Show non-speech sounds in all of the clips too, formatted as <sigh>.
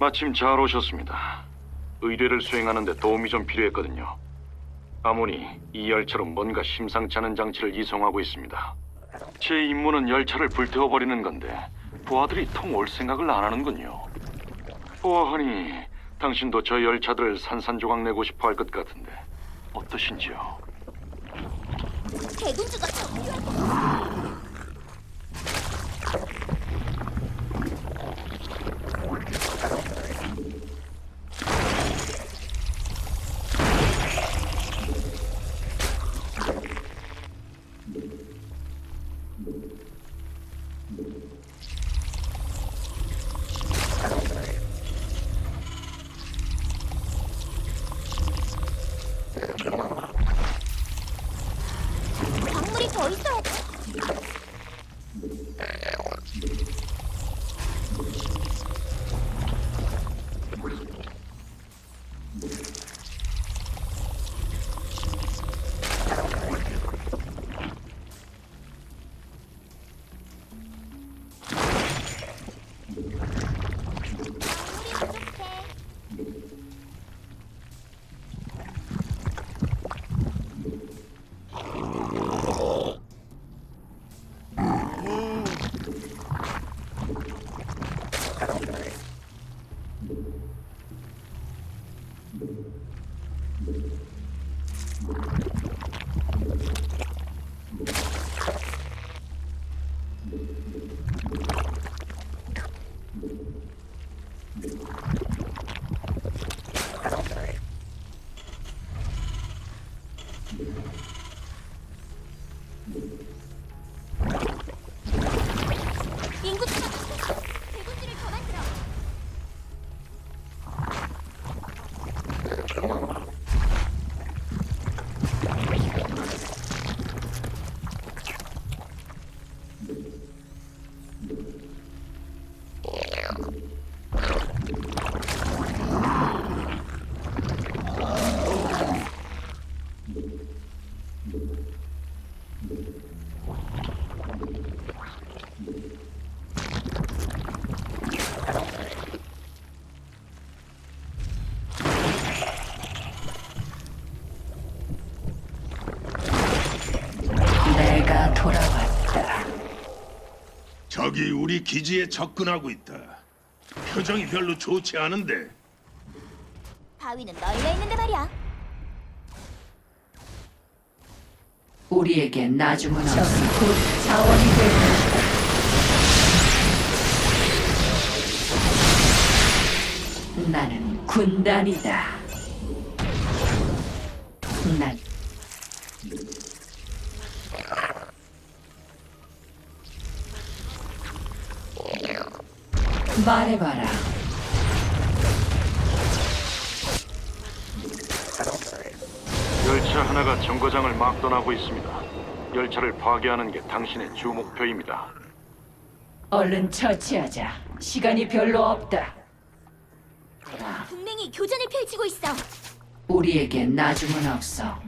마침 잘 오셨습니다. 의뢰를 수행하는데 도움이 좀 필요했거든요. 아모니 이 열차로 뭔가 심상치 않은 장치를 이송하고 있습니다. 제 임무는 열차를 불태워버리는 건데 부하들이 통올 생각을 안 하는군요. 보아하니 당신도 저 열차들을 산산조각 내고 싶어 할 것 같은데 어떠신지요? 대군주가 광 우리 기지에 접근하고 있다. 표정이 별로 좋지 않은데 바위는 널려 있는데 말이야. 우리에게 나중은 없어. 곧 자원이 될 것이다. 나는 군단이다. 난 말해봐라. 열차 하나가 정거장을 막 떠나고 있습니다. 열차를 파괴하는 게 당신의 주 목표입니다. 얼른 처치하자. 시간이 별로 없다. 동맹이 교전을 펼치고 있어. 우리에게 나중은 없어.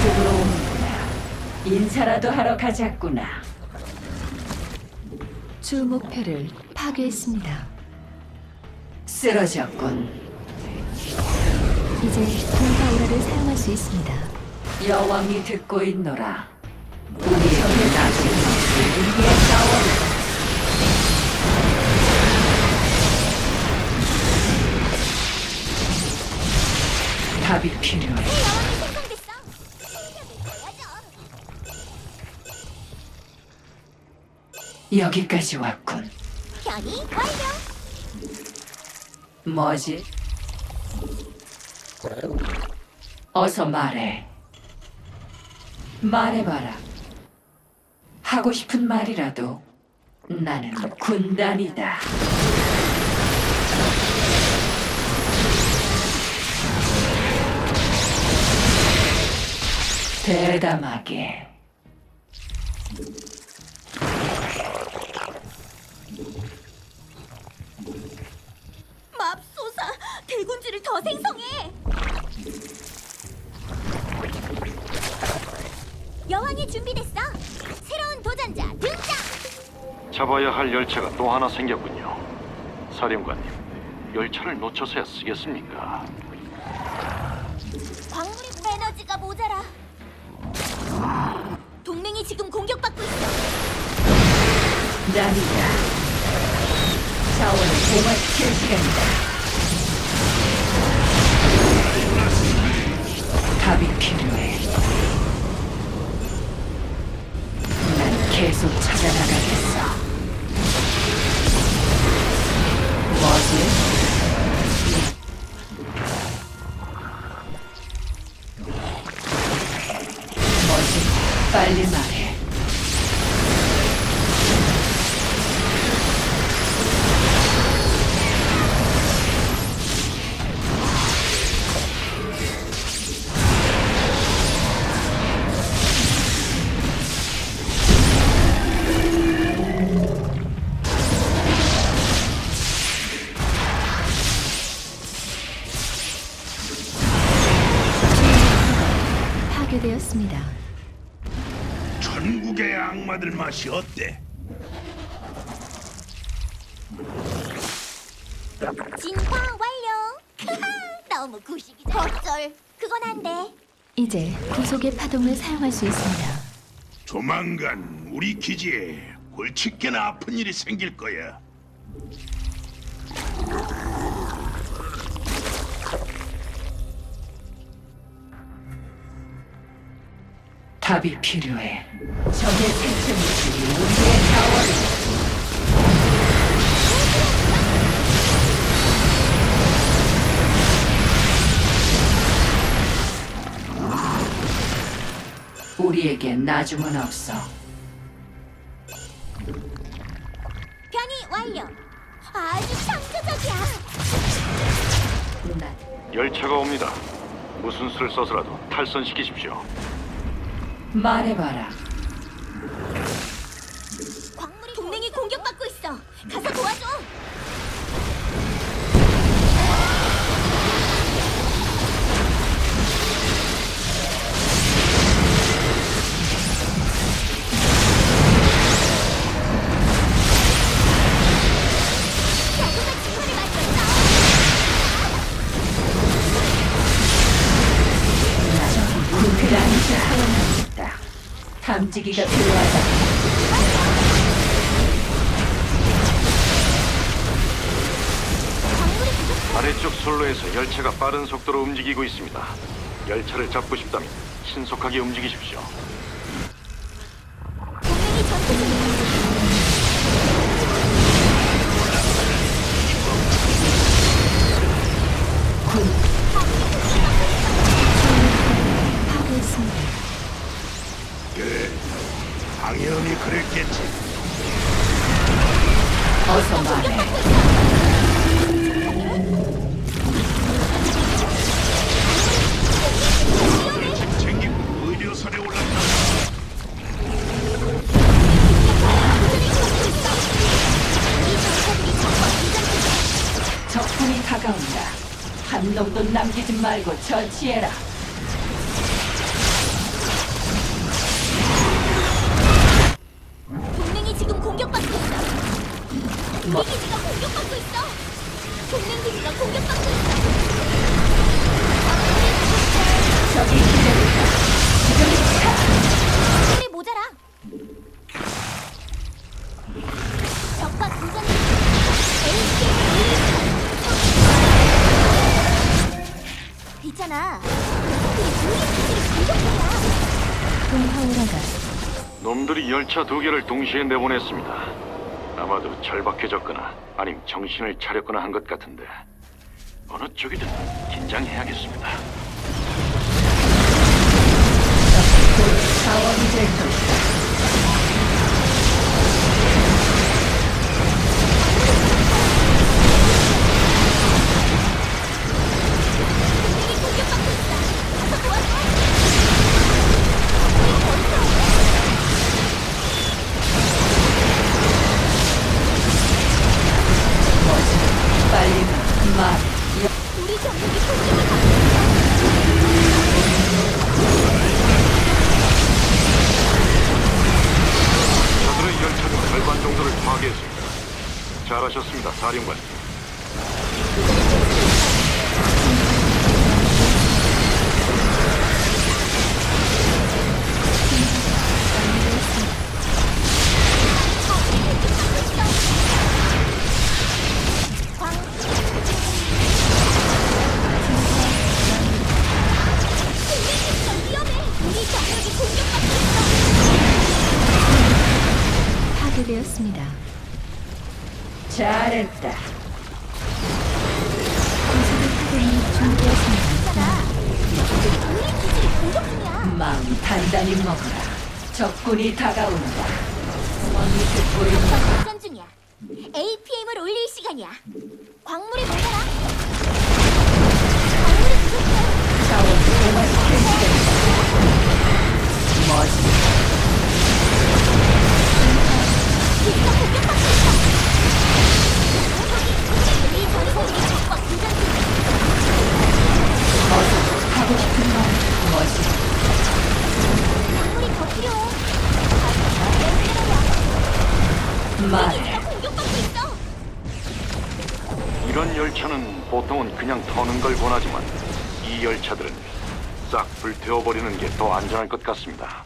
우리 쪽으로 오는구나. 인사라도 하러 가자꾸나. 주 목표를 파괴했습니다. 쓰러졌군. 이제 동파오라를 사용할 수 있습니다. 여왕이 듣고 있노라. 우리에게 나중은 없이 우리의 자원을 답이 필요해. 여기까지 왔군. 변이 완료. 뭐지? 어서 말해. 말해봐라. 하고 싶은 말이라도 나는 군단이다. 대담하게. 대군주를 더 생성해. 여왕이 준비됐어. 새로운 도전자 등장. 잡아야 할 열차가 또 하나 생겼군요. 사령관님, 열차를 놓쳐서야 쓰겠습니까? 광물이 에너지가 모자라. 동맹이 지금 공격받고 있어. 난이다. 자원을 동화시킬 시간이다. 맛이 어때? 진화 완료. 크하, 너무 구식이다. 어쩔. 그건 안 돼. 이제 구속의 파동을 사용할 수 있습니다. 조만간 우리 기지에 골칫게나 아픈 일이 생길 거야. 답이 필요해. 적의 생체물들이 우리의 자원을 우리에게 나중은 없어. 변이 완료. 아주 창조적이야. 난 열차가 옵니다. 무슨 수를 써서라도 탈선시키십시오. 말해봐라. 광물이 동맹이 공격받고 있어. 가서 도와줘. 탐지기가 필요하다. 아래쪽 선로에서 열차가 빠른 속도로 움직이고 있습니다. 열차를 잡고 싶다면 신속하게 움직이십시오. 그랬겠지. 어서 말해. 챙기고 의료선에 올랐다. 적군이 다가온다. 한 놈도 남기지 말고 처치해라. 뭐? 우리 기지가 공격받고 있어. 동맹 기지가 공격받고 있어. 놈들이 열차 두 개를 동시에 내보냈습니다. 아마도 절박해졌거나 아님 정신을 차렸거나 한 것 같은데 어느 쪽이든 긴장해야겠습니다. 자원이 될것 그들의 열차가 절반 정도를 파괴했습니다. 잘하셨습니다, 사령관. ここに。 태워버리는 게 더 안전할 것 같습니다.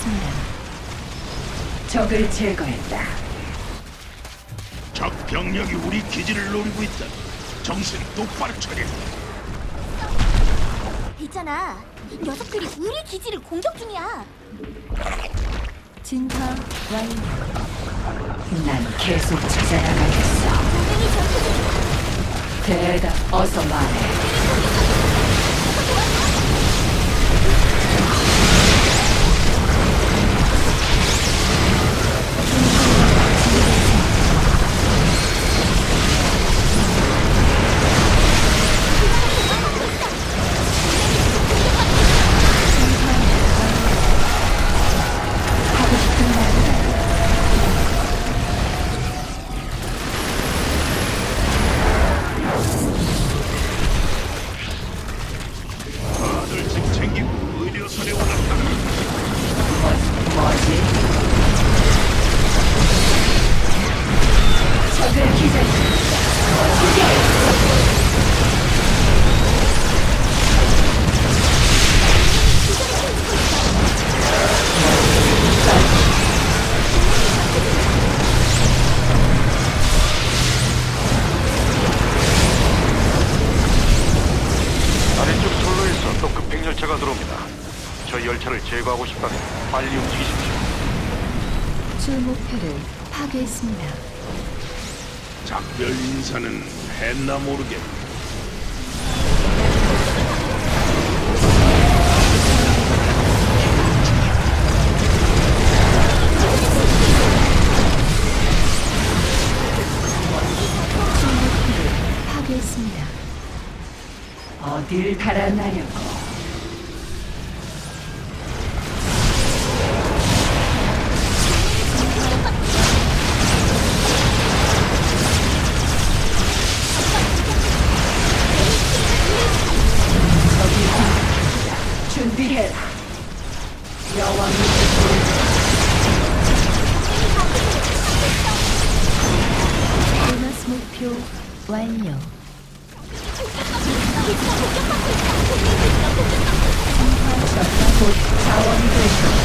있습니다. 적을 제거했다. 적 병력이 우리 기지를 노리고 있다. 정신 똑바로 차려. 있잖아. 녀석들이 우리 기지를 공격 중이야. 진화 완료. 난 계속 찾아나가겠어. 대답 어서 말해. 않습니다. 작별 인사는 했나 모르게. 파괴했습니다. 어딜 달아나려고 승리해라. 여왕이 보너스 목표 완료. 자원이 되셨다.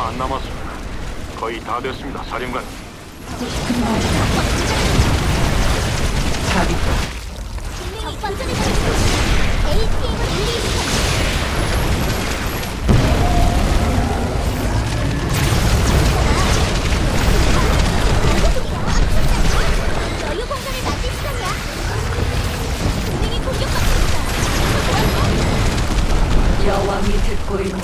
얼마 안 남았습니다. 거의 다 됐습니다, 사령관. 시간이야. 동맹이. 여왕이 듣고 있는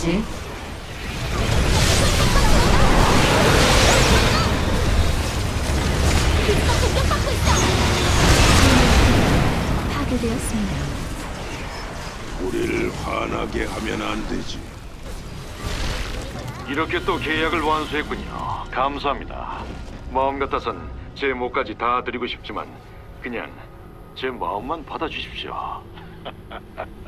있어. 파괴되었습니다. 우리를 화나게 하면 안 되지. 이렇게 또 계약을 완수했군요. 감사합니다. 마음 같아선 제 몫까지 다 드리고 싶지만 그냥 제 마음만 받아주십시오. <laughs>